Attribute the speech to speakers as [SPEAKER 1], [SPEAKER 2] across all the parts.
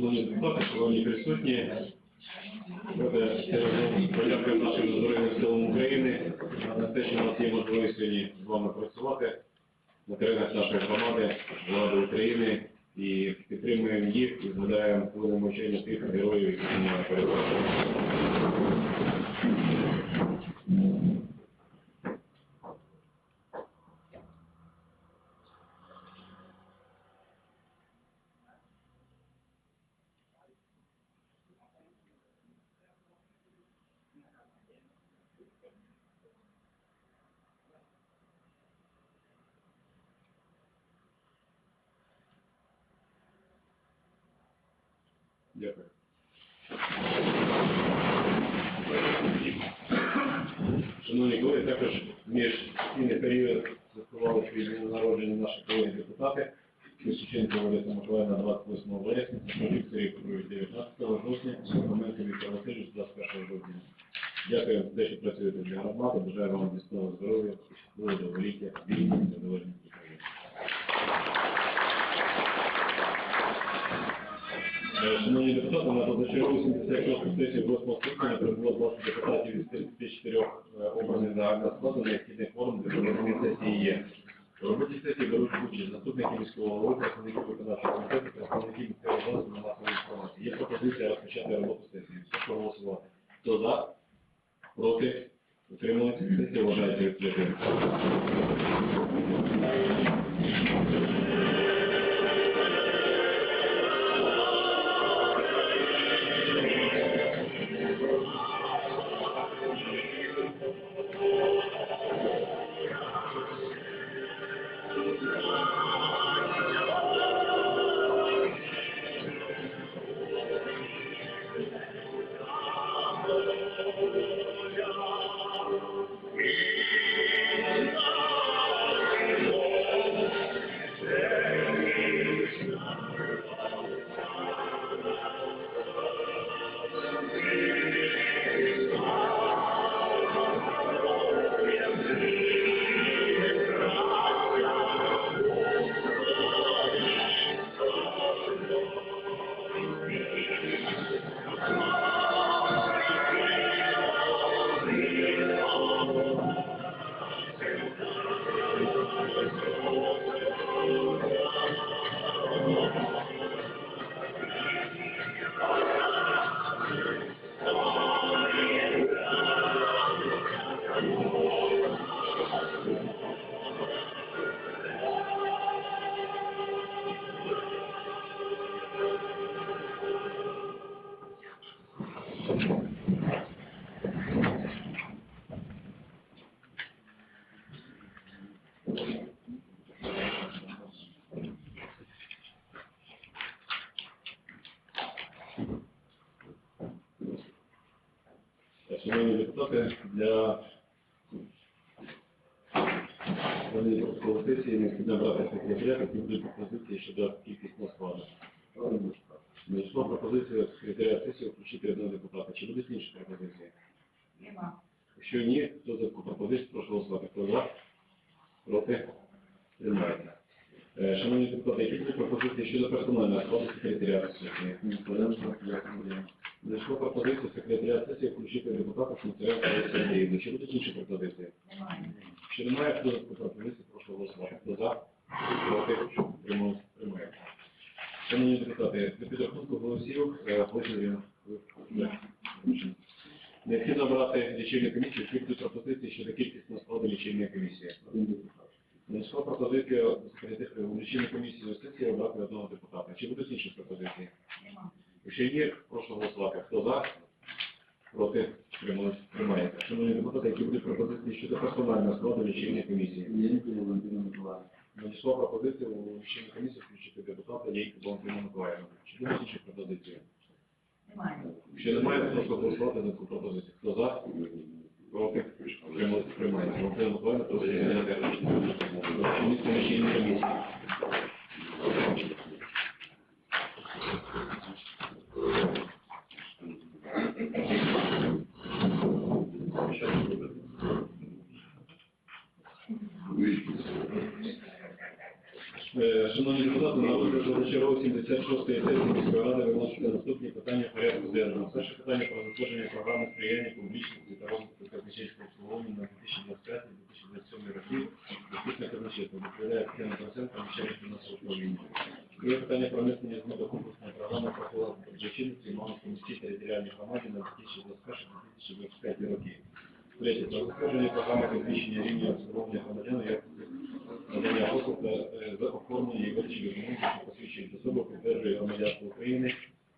[SPEAKER 1] Шановні депутати, шановні присутні, подякуємо нашим Збройним силам України за те, що у нас є можливість сьогодні з вами працювати на теренах нашої громади, влади України і підтримуємо їх і згадаємо хвилину мовчання тих героїв, які на передовій. Колеги, також між цінний період святкували свій народження наші колеги депутати. Кисюченко Олеся Миколаївна 28 вересня, Сашовчук Сергій Петрович 19 жовтня, Сокоменко Віктор Васильович 21 жовтня. Дякую за те, що працюєте для громади. Бажаю вам міцного здоров'я, довголіття, вільні, незалежні Шановні депутати, на позачергову 76 сесію 8 скликання прибуло 20 депутатів із 34 е, обраних загального складу, необхідний форум для проведення сесії є. У роботі сесії беруть участь заступники міського голови, представники виконавчого комітету, представники місцевого засобу масової інформації. Є пропозиція розпочати роботу сесії. Прошу голосувати. Хто за? Проти? Утримується сесія, вважається відкритою. Шановні депутати, для вони протоколу необхідно брати секретаріат, які будуть пропозиції щодо кількісного складу. Надійшла пропозиція секретаря сесії включити одного депутата. Чи будуть інші пропозиції?
[SPEAKER 2] Нема.
[SPEAKER 1] Якщо ні, хто за пропозицію, прошу голосувати. Хто за? Проти? Тримається. Е, Шановні депутати, які будуть пропозиції щодо персонального складу секретаріату сесії? Надійшла пропозиція секретаря сесії включити депутата Олексія Андріївна. Чи будуть інші пропозиції?
[SPEAKER 2] Немає.
[SPEAKER 1] Якщо немає, хто таку прошу голосувати. Хто за? Проти? Тримається. Шановні депутати, для підрахунку голосів, е, хочу я- ви- ви- необхідно обрати лічильну комісію, які будуть пропозиції щодо кількісного складу лічильної комісії. Надійшла пропозиція лічильної комісії сесії обрати одного депутата. Чи будуть інші пропозиції? Якщо є, прошу голосувати. Хто за? Проти? Тримається. Шановні депутати, які будуть пропозиції щодо персонального складу лічильної комісії? Надійшла пропозиція у лічильну комісію включити депутата Єйку Валентину Миколаївну. Чи будуть інші пропозиції?
[SPEAKER 2] Немає.
[SPEAKER 1] Якщо немає, прошу голосувати за цю пропозицію. Хто за? Проти? Прошу зайняти місце лічильної комісії. Шановні депутати, на розгляду позачергової 76-ї сесії міської ради виноситься наступні питання порядку денного. Перше питання про затвердження програми сприяння публічності та розвитку 2025-2027 роки. Заступник казначейства доповідає Тетяна Проценко, начальник фінансового управління. Друге питання про внесення змін до комплексної програми профілактики доброчинності в Малинській міській територіальній громаді на 2021-2025 роки. Третє. Про затвердження програми підвищення рівня обслуговування громадян як надання послуг та е, за оформлення і видачі документів, що посвідчують особу, підтверджує громадянство України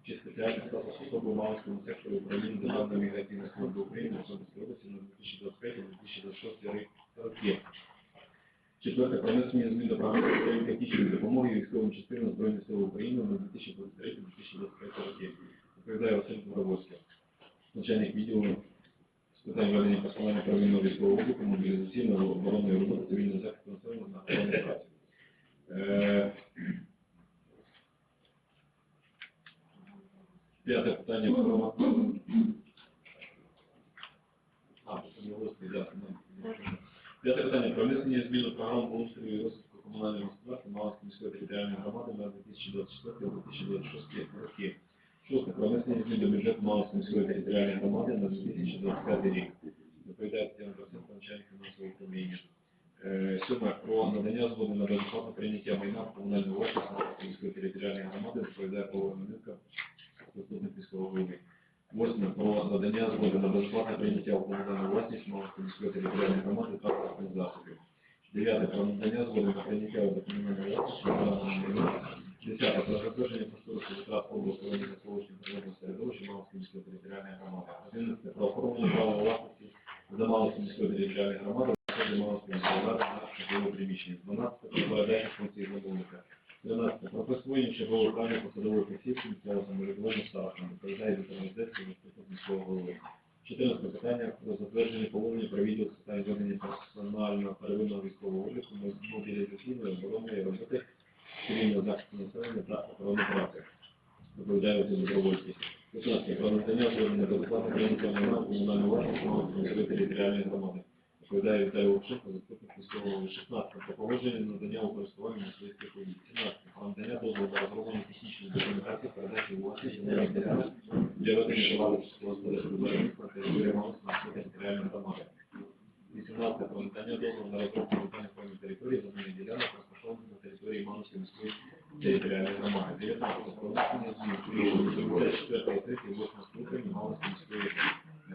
[SPEAKER 1] чи спеціальний статус особи Малинському секторі управління Державної міграційної служби України в області на 2025-2026 роки. Четверте. Про внесення змін до програми підтримки технічної допомоги військовим частинам Збройних сил України на 2023-2025 роки. Відповідає Василь Добровольський, начальник відділу з питань ведення персонального первинного військового обліку, мобілізаційного оборонної роботи цивільного захисту населення на праці. П'яте питання про... А, П'яте питання про внесення змін до програми благоустрою і розвитку комунального господарства Малинської міської територіальної громади на 2024-2026 роки. Шосте. Про внесення змін до бюджету Малинської міської територіальної громади на 2025 рік. Доповідає Тетяна Проценко, начальник фінансового управління. Е, Сьоме. Про надання згоди на безоплатне прийняття майна в комунальну власність Малинської міської територіальної громади доповідає Павло Миненко, заступник міського війни. Восьме. Про надання згоди на безоплатне прийняття в комунальну власність Малинської міської територіальної громади транспортних засобів. Дев'яте. Про надання згоди на прийняття комунальної власності державного майна. Десяте. Про затвердження кошторису витрат області та навколишнього природного середовища Малинської міської територіальної громади. Одинадцяте. Про оформлення права власності за Малинської міської територіальної громади на Малинської міської ради на житлове приміщення. Дванадцяте. Про передачу функції замовника. 13. Про присвоєння чергового права посадових осіб місцевого самоврядування старостам доповідає Віктор Нездецький, заступник міського голови. 14 питання про затвердження положення про відділ з питань ведення персонального первинного військового обліку, мобілізаційної оборонної роботи, цивільного захисту населення та охорони праці. Доповідає Василь Добровольський. 15. Про надання звернення до безоплатного прийняття майна в комунальну власність Малинської міської територіальної громади. Доповідає Віталій Левченко, заступник міського голови. 16. Про погодження надання у користування мисливських угідь. 17. Про надання дозволу на розроблення технічної документації передачі власності земельних ділянок для ведення товарного господарського виробництва на території Малинської міської територіальної громади. 18. Про надання дозволу на розробку детальних планів території земельних ділянок, розташованих на території Малинської міської територіальної громади. 19. Про внесення змін у рішення 24 сесії 8 скликання Малинської міської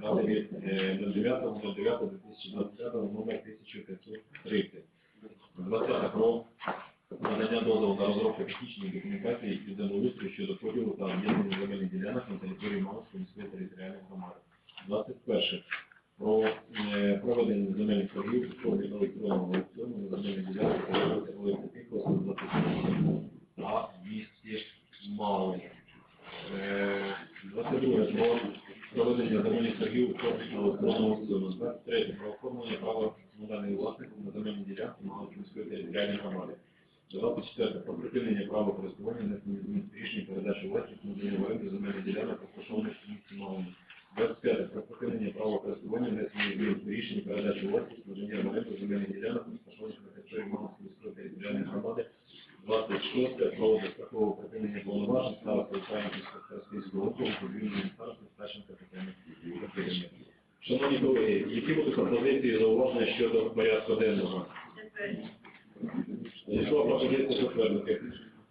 [SPEAKER 1] ради від е, 09.09.2025 номер 1530. 20. Про надання дозволу на розробку технічної документації і землеустрою щодо поділу та об'єднання земельних ділянок на території Малинської міської територіальної громади. 21. Про е, проведення земельних торгів у формі електронного аукціону на земельні ділянки та електротехніку за а 200 мали. Е, 22. Про проведення земельних торгів у формі електронного аукціону. 23. Про оформлення права комунальної власності на земельні ділянки Малинської міської територіальної громади. 24. Про припинення права користування в рішення передачі власності на в оренду земельних ділянок, розташованих в місті Малині. 25. Про припинення права користування в рішення передачі власності надання в оренду земельних ділянок, розташованих на території Малинської міської територіальної громади. 26. Про дострокове припинення повноважень старости Українського старостинського округу, старости Стаченка Тетяни Васильівни. Шановні колеги, які будуть пропозиції зауваження щодо порядку денного? Якщо пропозиція затвердити,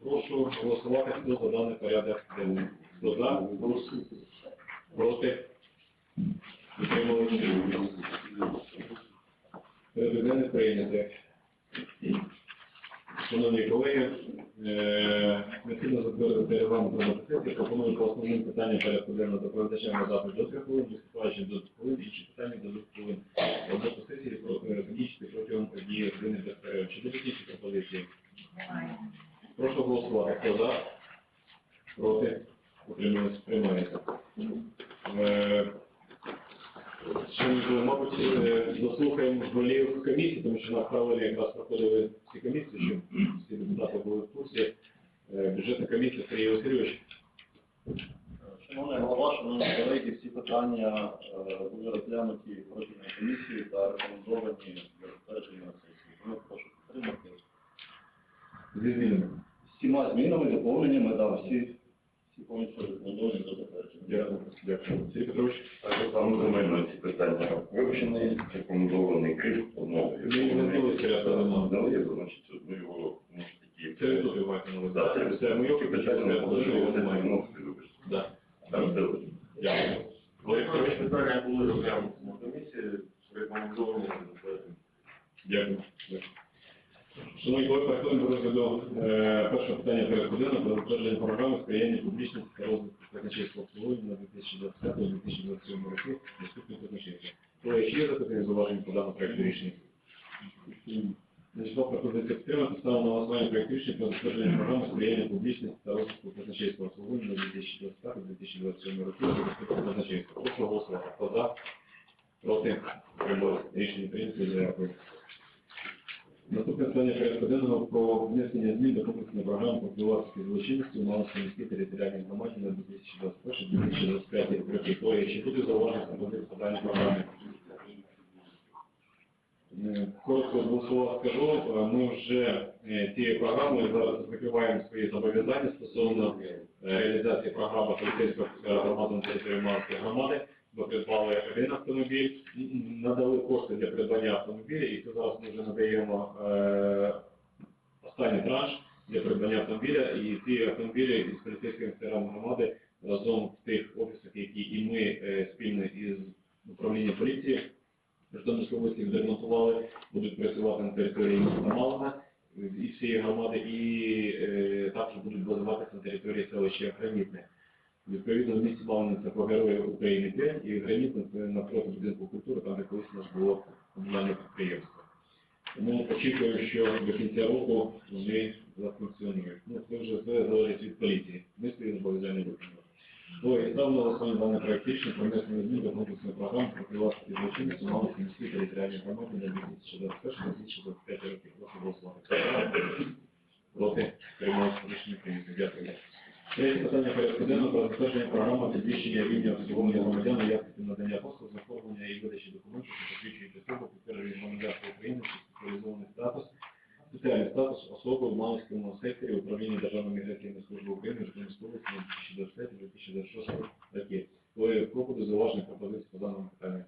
[SPEAKER 1] прошу голосувати, хто за даний порядок денний. Хто за? Голосуйте. Проти? Утримались? Порядок денний прийнято. Шановні колеги, е, необхідно затвердити регламент роботи сесії. Пропоную по основним питанням порядку денного доповідачам надати до 3 хвилин, виступаючим до 2 хвилин, інші питання до 2 хвилин. Роботу сесії закінчити протягом однієї години без перерив. Чи інші пропозиції?
[SPEAKER 2] Немає.
[SPEAKER 1] Прошу голосувати. Хто за? Проти? Утримались? Приймається. Е, колеги, мабуть, е, дослухаємо голів комісії, тому що на правилі якраз проходили всі комісії, щоб всі депутати були в курсі. Е, Бюджетна комісія Сергій Васильович.
[SPEAKER 3] Шановний голова, шановні колеги, всі питання е, були розглянуті профільною комісією та рекомендовані для затвердження на сесії. Тому прошу підтримати.
[SPEAKER 1] Зі змінами.
[SPEAKER 3] Всі всіма змінами, доповненнями, да, всі, всі повністю рекомендовані до затвердження.
[SPEAKER 1] Дякую. Дякую. Сергій Петрович.
[SPEAKER 4] Так само земельно ці питання вивчені, рекомендований крив, одного.
[SPEAKER 1] Ні, не було порядку денного.
[SPEAKER 4] Дали, значить, ми його, ну, такі...
[SPEAKER 1] Це ви тут маєте на
[SPEAKER 4] Да,
[SPEAKER 1] увазі.
[SPEAKER 4] це
[SPEAKER 1] Це моє
[SPEAKER 4] такі питання,
[SPEAKER 1] питання,
[SPEAKER 4] можливо,
[SPEAKER 1] не
[SPEAKER 4] це
[SPEAKER 1] маю.
[SPEAKER 4] відносити, вибачте.
[SPEAKER 1] Да.
[SPEAKER 4] Там де
[SPEAKER 1] Дякую. Валерій Петрович.
[SPEAKER 5] питання були розглянуті на комісії, рекомендовані затвердження.
[SPEAKER 1] Дякую. Шановні колеги, переходимо до розгляду е, першого питання порядку денного про затвердження програми сприяння публічності та розвитку казначейського обслуговування на 2025-2027 роки наступних казначейства. Колеги, чи є запитання зауваження по даному проекту рішення? Надійшла пропозиція підтримати, ставимо на голосування проект рішення про затвердження програми сприяння публічності та розвитку казначейського обслуговування на 2025-2027 роки наступних казначейства. Прошу голосувати. Хто за? Проти? Приймали. Рішення прийнято. Дякую. Наступне питання порядку денного про внесення змін до комплексної програми профілактики злочинності Малинській міській територіальній громаді на 2021-2025 роки. Колеги, чи буде зауваження пропозиції по даній програмі? Е, Коротко двох слова скажу, Е, ми вже е, цією програмою зараз закриваємо свої зобов'язання стосовно е, реалізації програми поліцейського на території Малинської громади. Придбали один автомобіль, надали кошти для придбання автомобіля, і зараз ми вже надаємо е, останній транш для придбання автомобіля. І ці автомобілі із поліцейським офіцером громади разом в тих офісах, які і ми е, спільно із управлінням поліції області відремонтували, будуть працювати на території міста Малина і всієї громади, і е, також будуть базуватися на території селища Гранітне. Відповідно, в місті це по Герої України 5 і Гранітне це навпроти будинку культури, там де колись у нас було комунальне підприємство. Тому очікую, що до кінця року вони зафункціонують. Ну, це вже все залежить від поліції. Ми свої зобов'язання виконуємо. То і ставлю на голосування даний проект про змін до комплексної програми про приватні злочинності у Малинській міській територіальній громаді на 2021-2025 роки. Прошу голосувати. Проти? Приймається рішення прийнято. Дякую. Третє питання порядку денного про затвердження програми підвищення рівня обслуговування громадян якості надання послуг, з і видачі документів, що посвідчують особу, підтверджують громадянство України, чи спеціалізований статус, спеціальний статус особи в Малинському секторі управління Державної міграційної служби України Житомирської області на 2025-2026 роки. Коли буде зауваження пропозиції по даному питанню?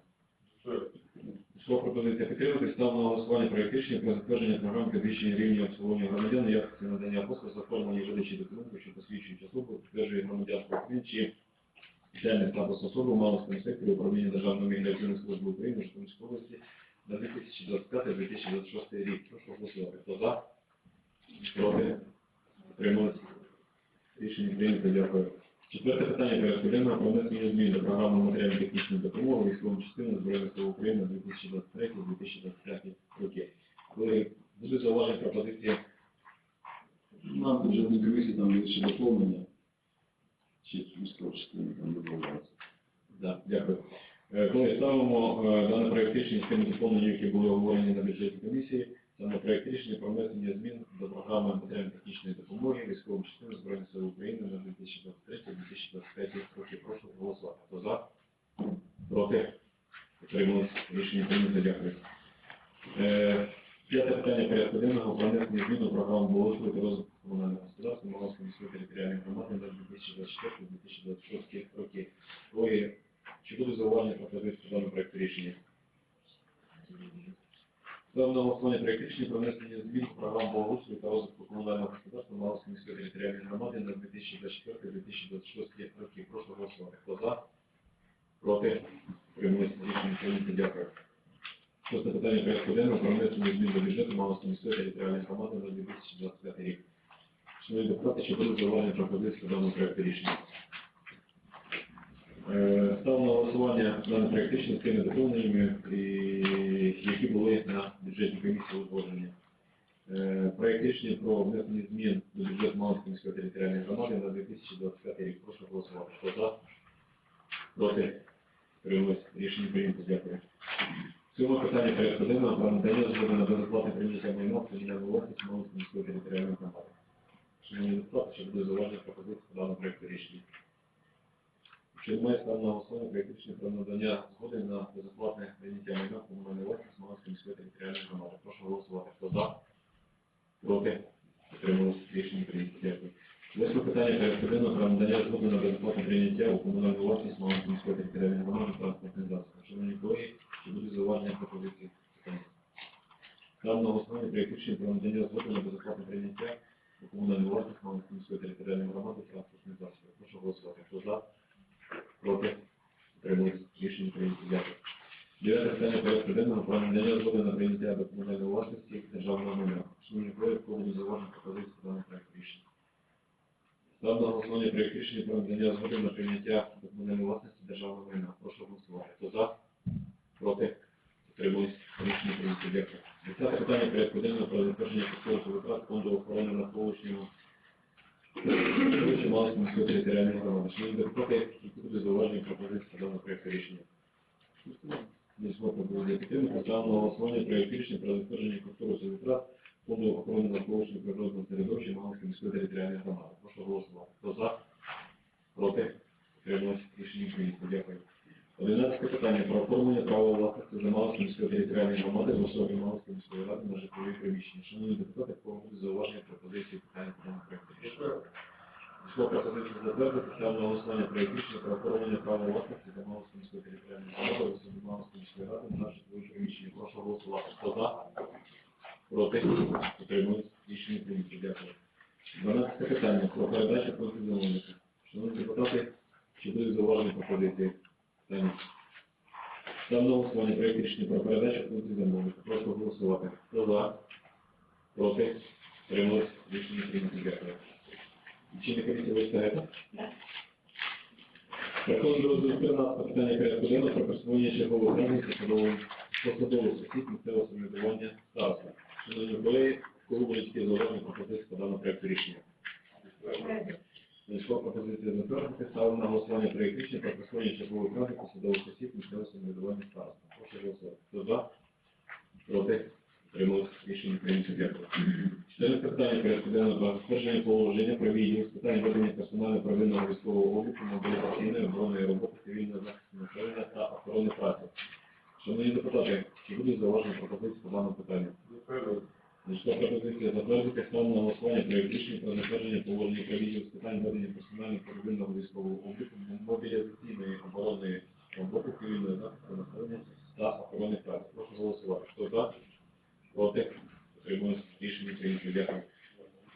[SPEAKER 1] Йшла пропозиція підтримати, став на голосування проект рішення про затвердження програми підвищення рівня обслуговування громадян якості надання послуг з оформлення і видачі документів, що посвідчують особу, підтверджує громадянство України чи спеціальний статус особи в Малинському секторі управління Державної міграційної служби України Житомирської області на 2025-2026 рік. Прошу голосувати. Хто за? Проти? Утримались? Рішення прийнято. Дякую. Четверте питання порядку денного про внесення змін до програми матеріально-технічної допомоги військовим частинам Збройних сил України на 2023-2025 роки. Коли будуть зауважені пропозиції,
[SPEAKER 6] На бюджетній комісії там є ще доповнення, чи військові частини там додавалися.
[SPEAKER 1] Да, дякую. Е, Коли ставимо е, даний проект рішення з тими доповненнями, які були оговорені на бюджетній комісії, саме проект рішення про внесення змін до програми матеріально-технічної допомоги військовим частинам Збройних сил України на 2023-2025 роки. Прошу голосувати. Хто за? Проти? Утримались? Рішення прийнято. Дякую. П'яте питання порядку денного про внесення змін до програми благоустрою та розвитку комунального господарства Малинської міської територіальної громади на 2024-2026 роки. Троє чи буде зауваження пропозиції по даному проекту рішення? Ставимо на голосування рішення про внесення змін в програму та розвитку комунального господарства Малинської міської територіальної громади на 2024-2026 роки. Прошу голосувати. Хто за? Проти? Приймалися рішення. Дякую. Шосте питання про внесення змін до бюджету Малинської міської територіальної громади на 2025 рік. Шановні депутати, чи будуть зауваження пропозиції по даному проекту рішення? Е, Ставимо на голосування даний проект рішення з тими доповненнями, які були на бюджетній комісії узгоджені. Е, Проект рішення про внесення змін до бюджету Малинської міської територіальної громади на 2025 рік. Прошу голосувати. Хто за? Проти? Приймалось. Рішення прийнято. Дякую. Цьому питання порядку денного про надання згоди на безоплатне прийняття в комунальну власність Малинської територіальної громади. Шановні депутати, що буде зауваження пропозиції по даному проекту рішення? Якщо немає ставлено на голосування проект рішення про надання згоди на безоплатне прийняття майна в комунальну власність Малинської міської територіальної громади. Прошу голосувати. Хто за? Проти? Отрималось рішення прийнято. Дякую. Восьме питання порядку денного про надання згоди на безоплатне прийняття у комунальну власність Малинської територіальної громади транспортних засобів. Шановні колеги, чи будуть зауваження пропозиції? Питання. Ставлю на голосування проєкт рішення про надання згоди на безоплатне прийняття у комунальну власність Малинської міської територіальної громади транспортних засобів. Прошу голосувати. Хто за? Проти? Утримались? Рішення прийнято. Дякую. Дев'яте питання порядку денного про надання згоди на прийняття до комунальної власності державного майна. Шановні колеги, в кого будуть зауваження пропозиції до даного проекту рішення? Ставлю на голосування проєкт рішення про надання згоди на прийняття до комунальної власності державного майна. Прошу голосувати. Хто за? Проти? Утримались? Рішення прийнято. Дякую. Десяте питання порядку денного про затвердження кошторису витрат фонду охорони навколишнього середовища Малинської міської територіальної громади. Шановні депутати, які будуть зауваження пропозиції до даного проекту рішення? Не згодом буде підтримати. Ставимо на голосування проєкт рішення про затвердження витрат фонду охорони навколишнього природного середовища Малинської міської територіальної громади. Прошу голосувати. Хто за? Проти? Утрималось? Рішення прийнято. Дякую. Одинадцяте питання про оформлення права власності за Малинської міської територіальної громади в особі Малинської міської ради на житлові приміщення. Шановні депутати, кого будуть зауваження пропозиції питання по даному проекту рішення? Пішло пропозицію затвердити ставлю голосування проєкт рішення про оформлення права власності за Малинської міської територіальної громади в особі Малинської міської ради на житлові приміщення. Прошу голосувати. Хто за? Проти? Утримують? Рішення прийнято. Дякую. Дванадцяте питання про депутати, чи будуть зауважені пропозиції? Питання. Голосування проєкт рішення про передачу проти замовника. Прошу голосувати. Хто за? Проти? Утримують? Рішення прийнято. Дякую. Чинна комісія ви читаєте?
[SPEAKER 2] Так.
[SPEAKER 1] Переходимо до розгляду 13 питання порядку денного про присвоєння чергових даних посадовим посадових осіб місцевого самоврядування. Шановні колеги, кого будуть такі зауваження пропозиції по даному проекту рішення? Надійшла пропозиція затвердити. Ставимо на голосування проєкт рішення про присвоєння чергових даних посадових осіб місцевого самоврядування староста. Прошу голосувати. Хто за? Проти? Утримались? Рішення прийнято. Дякую. Чотирнадцяте питання порядку денного затвердження положення про відділ з питань ведення персонально провинного військового обліку, мобілізаційної оборонної роботи, цивільного захисту населення та охорони праці. Шановні депутати, чи будуть зауважені пропозиції по даному питанню? Надійшла пропозиція затвердити на голосування проєкт рішення про затвердження положення про відділ з питань ведення персонально провинного військового обліку, мобілізаційної оборонної роботи, цивільного захисту населення та охорони праці. Прошу голосувати. Хто за? Проти? Утримуюсь. Рішення прийнято. Дякую.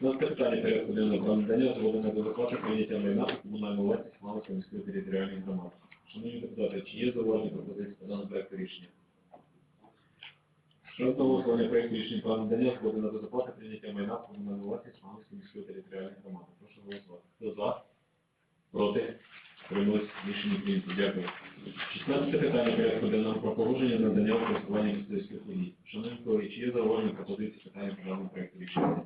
[SPEAKER 1] Наступне питання порядку денного про надання згоди на безоплатне прийняття майна у комунальну власність Малинської міської територіальної громади. Шановні депутати, чи є зауваження пропозиції по даному проекту рішення? Щодо голосування проекту рішення про надання згоди на безоплатне прийняття майна у комунальну власність Малинської міської територіальної громади. Прошу голосувати. Хто за? Проти? Утримуюсь. Рішення прийнято. Дякую. 16 питання порядку денного про погодження надання у користування місцевських подій. Шановні колеги, чи є зауваження пропозиції питання по даному проекту рішення?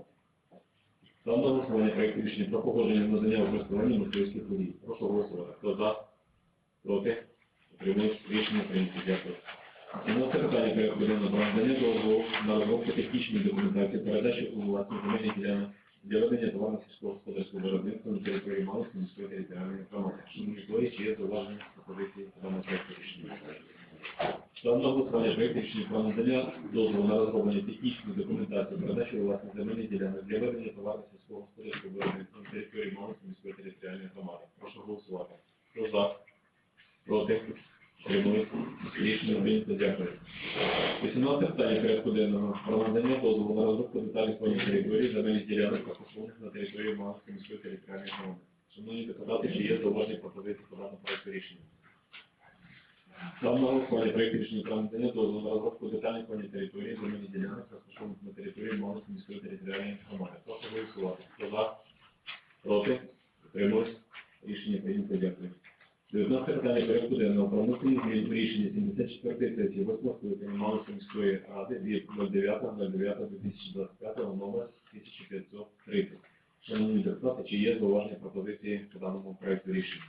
[SPEAKER 1] Ставлю на голосування проекту рішення про погодження надання у користування мисливських подій. Прошу голосувати. Хто за? Проти? Утримуюсь. Рішення прийнято. Дякую. 17 питання порядку денного про надання дозволу на розробку технічної документації, передачу у власність земельних ділянок для ведення товарно сільськогосподарського виробництва на території Малинської міської територіальної громади. Шановні колеги, чи є зауваження пропозиції по даному проекту рішення? Ставлю на голосування проект рішення про надання дозволу на розроблення технічної документації, передачу у власність земельних ділянок для ведення товарно сільськогосподарського виробництва на території Малинської міської територіальної громади. Прошу голосувати. Хто за? Проти? Утримуюсь. Рішення прийнято. Дякую. 18 питання порядку денного. Про надання дозволу на розробку деталей планів території земельних ділянок та посадних на території Малинської міської територіальної громади. Шановні депутати, чи є зауваження пропозиції по даному проекту рішення? Ставлю на голосування рішення про дозволу на розробку детальних планів території земельних ділянок, розташованих на території Малинської міської територіальної громади. Прошу голосувати. Хто за? Проти? Утримались? Рішення прийнято. Дякую. 19 питання порядку денного про внесення змін у рішення 74 сесії 8 скликання Малинської міської ради від 09.09.2025 номер 1530. Шановні депутати, чи є зауваження пропозиції по даному проекту рішення?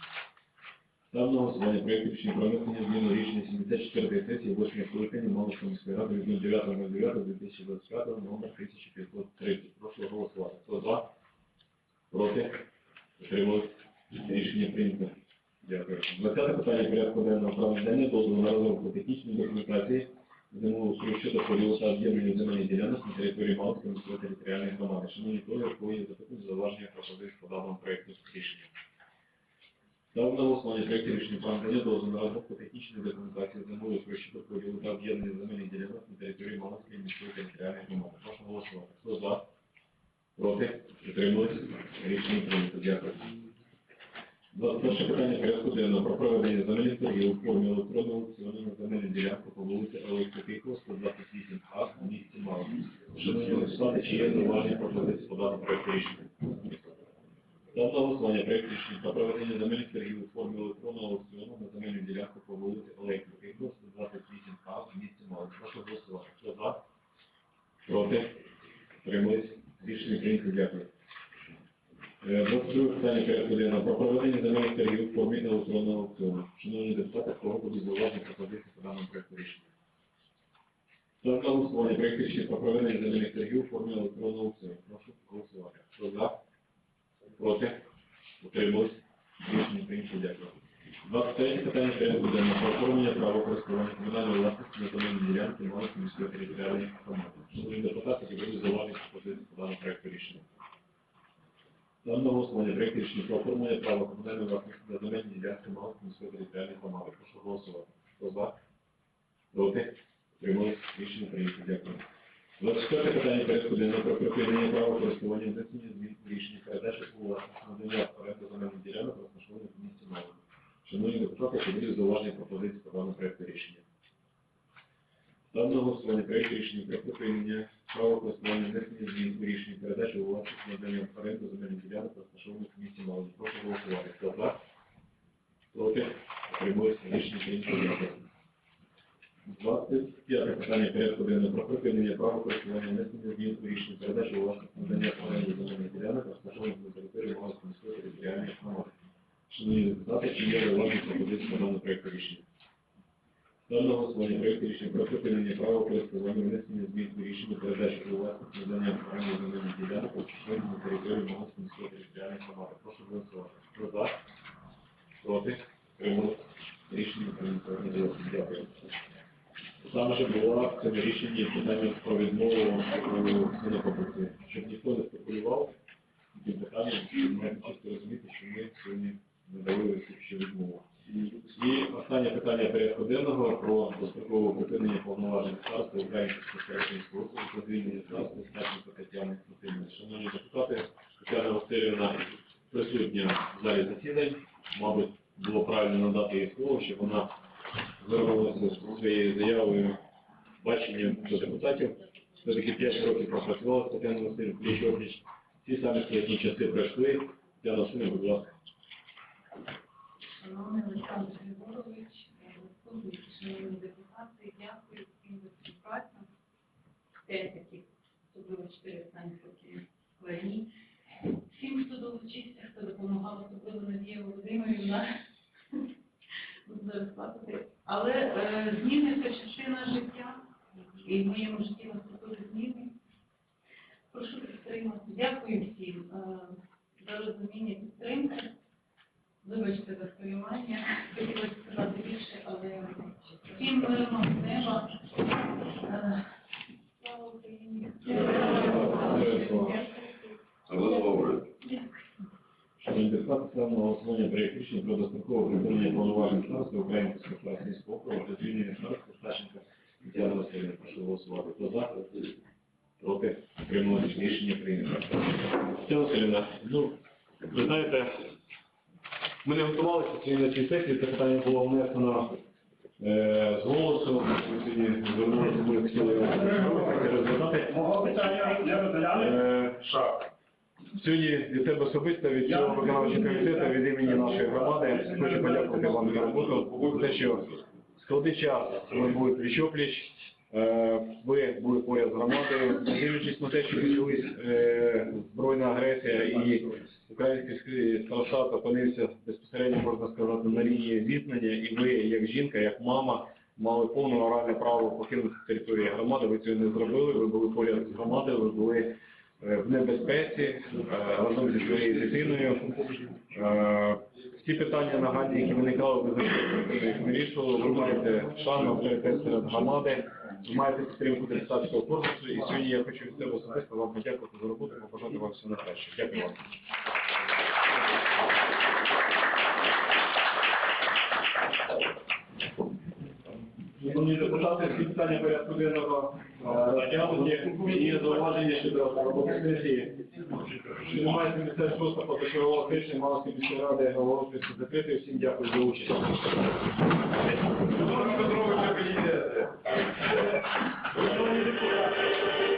[SPEAKER 1] Ставлю на голосування проєкту рішення про внесення змін у рішення 74 сесії 8 скликання Малинської міської ради від 09.09.2025 номер 1530. Прошу голосувати. Хто за? Проти? Утримались? Рішення прийнято. Дякую. 20 питання порядку денного про надання дозволу на розробку технічної документації землеустрою щодо поділу та об'єднання земельних ділянок на території Малської міської територіальної громади. Шановні колеги, коли запитання зауваження пропозиції по даному проекту рішення. Ставлю на голосування проект рішення про надання дозволу на розробку технічної документації землеустрою щодо поділу та об'єднання земельних ділянок на території Малської міської територіальної громади. Прошу голосувати. Хто за? Проти? Утримались? Рішення прийнято. Дякую. Двадцять перше питання порядку денного про проведення торгів у формі електронного аукціону на земельну ділянку по вулиці Електротихова, 128 А в місті Мало. Шановні депутати, чи є зауваження пропозиції по даному проекту рішення? Ставлю на голосування проект рішення про проведення земельних торгів у формі електронного аукціону на земельну ділянку по вулиці Електротихова, 128 А в місті Мало. Прошу голосувати. Хто за? Проти? Утримались? Рішення прийнято. Дякую. Е, 22 питання порядку денного про проведення земельних торгів у формі електронного аукціону. Шановні депутати, кого будуть зауважені пропозиції по даному проекту рішення? Ставлю на голосування проект рішення про проведення земельних торгів у формі електронного аукціону. Прошу голосувати. Хто за? Проти? Утримались? Рішення прийнято. Дякую. 23 питання порядку денного про оформлення права користування комунальної власності на земельні ділянки Малої міської територіальної громади. Шановні депутати, будуть зауважені пропозиції по даному проекту рішення? Даного голосування проєкт рішення про оформлення права комунальної власності на земельні ділянки Малої міської територіальної громади. Прошу голосувати. Хто за? Проти? Тримались? Рішення прийнято. Дякую. 24 питання порядку денного про припинення права користування внесення змін у рішення передачі у власність надання оренди земельних ділянок розташованих в місті Малої. Шановні депутати, які будуть зауважені пропозиції по даному проекту рішення? Ставлю на голосування проект рішення про припинення права користування внесення змін у рішення передачі у власність надання оренди земельних ділянок розташованих в місті Малої. Прошу голосувати. Хто за? Проти? Утримуюсь. Рішення прийнято. 25 питання порядку денного про припинення права користування внесення змін у рішення передачі у власність надання оренди земельних ділянок розташованих на території Малої міської територіальної громади. Шановні депутати, чи є зауваження пропозиції по даному проекту рішення? На голосування проект рішення про припинення права користування внесення змін у рішення передачі у власність надання оренди земельних ділянок розташованих на території Малої міської територіальної громади. Прошу голосувати. Хто за? Проти? Тримали? Рішення прийнято. Дякую. Саме же була в цьому рішенні питання про відмову у. Щоб ніхто не спекулював цим питанням, маєте чисто розуміти, що ми сьогодні надали ще відмову. І останнє питання порядку денного про дострокове припинення повноважень царства спостережної служби про звільнення царства Стаченко Тетяни Васильівни. Шановні депутати, Тетяна Васильівна присутня в залі засідань. Мабуть, було правильно надати їй слово, щоб вона звернулася зі своєю заявою баченням до депутатів. Все-таки 5 років пропрацювала з Тетяною Васильівною Пліч-Опліч. Ці самі складні часи пройшли. Тетяна Васильівна, будь ласка.
[SPEAKER 2] Шановний Олександр Григорович, заступники, шановні депутати, дякую всім за співпрацю. П'ять таких, особливо чотири останні роки складні. Всім, хто долучився, хто допомагав, особливо Надія Володимирівна, плакати. Але е, зміни це частина життя, і в моєму житті наступили зміни. Прошу підтримати. Дякую всім е, за розуміння підтримки. Вибачте за хвилювання, хотілося сказати більше, але всім мирного неба. Е, Слава Україні!
[SPEAKER 1] Шановні депутати, ставимо на голосування проєкт рішення про дострокове припинення повноважень царства Українського спецопераційного округу та звільнення царства Стаченка Тетяна Васильівна. Прошу голосувати. Хто за? Проти? Приймалось рішення прийнято. Тетяна Васильівна, ну, ви знаєте, ми не готувалися сьогодні на цій сесії, це питання було внесено е, з голосу. Ми сьогодні звернулися, ми хотіли його розглядати.
[SPEAKER 3] Мого питання не розглянули?
[SPEAKER 1] Е, Сьогодні від тебе особисто, від цього виконавчого комітету, від імені нашої громади, хочу подякувати вам за роботу, те, що складний час ми були пліч-опліч, ви були поряд з громадою, дивлячись на те, що почалась е, збройна агресія і український старостат опинився безпосередньо, можна сказати, на лінії зіткнення, і ви, як жінка, як мама, мали повне моральне право покинути територію громади, ви цього не зробили, ви були поряд з громадою, ви були е, в небезпеці е, разом зі своєю дитиною. Е, Всі питання нагальні, які виникали, ви вирішували, ви маєте шану авторитет серед громади.
[SPEAKER 7] Ви маєте підтримку депутатського корпусу, і сьогодні я хочу від себе особисто вам подякувати за роботу, побажати вам все найкраще. Дякую вам. Шановні депутати, всі питання порядку денного розглянуті. Є зауваження щодо роботи сесії. Чи немає 76 позачергового сесії Малської міської ради оголошується закрити. Всім дякую за участь. Шановні депутати,